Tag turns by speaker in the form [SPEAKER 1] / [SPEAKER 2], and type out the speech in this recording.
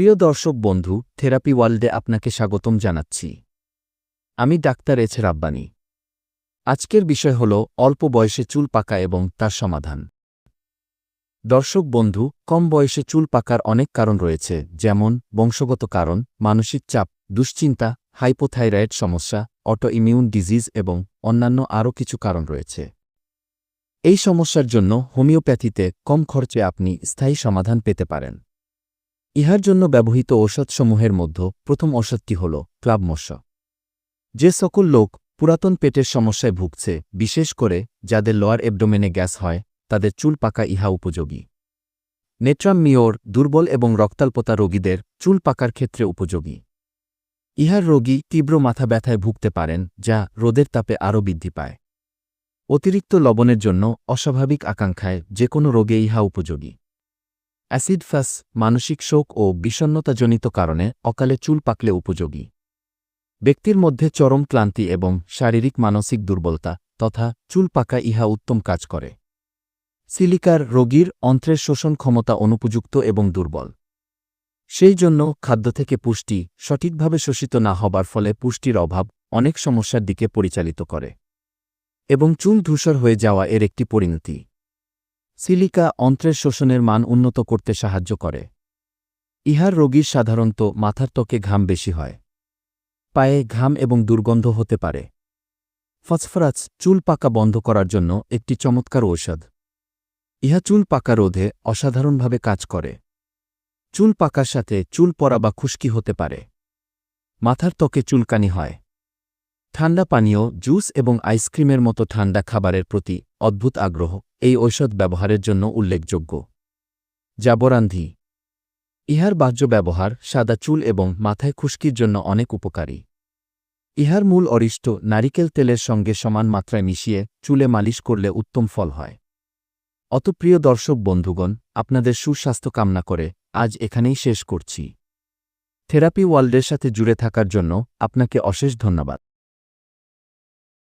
[SPEAKER 1] প্রিয় দর্শক বন্ধু, থেরাপি ওয়ার্ল্ডে আপনাকে স্বাগতম জানাচ্ছি। আমি ডাক্তার এছ রাব্বানি। আজকের বিষয় হল, অল্প বয়সে চুল পাকা এবং তার সমাধান। দর্শক বন্ধু, কম বয়সে চুল পাকার অনেক কারণ রয়েছে, যেমন, বংশগত কারণ, মানসিক চাপ, দুশ্চিন্তা, হাইপোথাইরয়েড সমস্যা অটো ইমিউন ডিজিজ এবং অন্যান্য আরও কিছু কারণ রয়েছে। এই সমস্যার জন্য হোমিওপ্যাথিতে কম খরচে আপনি স্থায়ী সমাধান পেতে পারেন। ইহার জন্য ব্যবহৃত ঔষধসমূহের মধ্যে প্রথম ঔষধটি হল ক্লাবমশ যে সকল লোক পুরাতন পেটের সমস্যায় ভুগছে, বিশেষ করে যাদের লোয়ার এবডোমেনে গ্যাস হয়, তাদের চুল পাকা ইহা উপযোগী। নেট্রাম মিওর দুর্বল এবং রক্তাল্পতা রোগীদের চুল পাকার ক্ষেত্রে উপযোগী। ইহার রোগী তীব্র মাথা ব্যথায় ভুগতে পারেন, যা রোদের তাপে আরও বৃদ্ধি পায়। অতিরিক্ত লবণের জন্য অস্বাভাবিক আকাঙ্ক্ষায় যে কোনো রোগে ইহা উপযোগী। অ্যাসিড ফাস, মানসিক শোক ও বিষণ্নতাজনিত কারণে অকালে চুল পাকলে উপযোগী। ব্যক্তির মধ্যে চরম ক্লান্তি এবং শারীরিক মানসিক দুর্বলতা তথা চুল পাকা ইহা উত্তম কাজ করে। সিলিকার রোগীর অন্ত্রের শোষণ ক্ষমতা অনুপযুক্ত এবং দুর্বল। সেই জন্য খাদ্য থেকে পুষ্টি সঠিকভাবে শোষিত না হবার ফলে পুষ্টির অভাব অনেক সমস্যার দিকে পরিচালিত করে। এবং চুল ধূসর হয়ে যাওয়া এর একটি পরিণতি। সিলিকা অন্ত্রের শোষণের মান উন্নত করতে সাহায্য করে। ইহার রোগীর সাধারণত মাথার ত্বকে ঘাম বেশি হয়। পায়ে ঘাম এবং দুর্গন্ধ হতে পারে। ফসফরাস চুল পাকা বন্ধ করার জন্য একটি চমৎকার ঔষধ। ইহা চুল পাকা রোধে অসাধারণভাবে কাজ করে। চুল পাকার সাথে চুল পরা বা খুশকি হতে পারে। মাথার ত্বকে চুলকানি হয়। ঠান্ডা পানীয়, জুস এবং আইসক্রিমের মতো ঠান্ডা খাবারের প্রতি অদ্ভুত আগ্রহ, এই ঔষধ ব্যবহারের জন্য উল্লেখযোগ্য। জাবরান্ধি। ইহার বাহ্য ব্যবহার, সাদা চুল এবং মাথায় খুশকির জন্য অনেক উপকারী। ইহার মূল অরিষ্ট, নারিকেল তেলের সঙ্গে সমান মাত্রায় মিশিয়ে চুলে মালিশ করলে উত্তম ফল হয়। অত প্রিয় দর্শক বন্ধুগণ, আপনাদের সুস্বাস্থ্য কামনা করে আজ এখানেই শেষ করছি। থেরাপি ওয়ার্ল্ডের সাথে জুড়ে থাকার জন্য আপনাকে অশেষ ধন্যবাদ।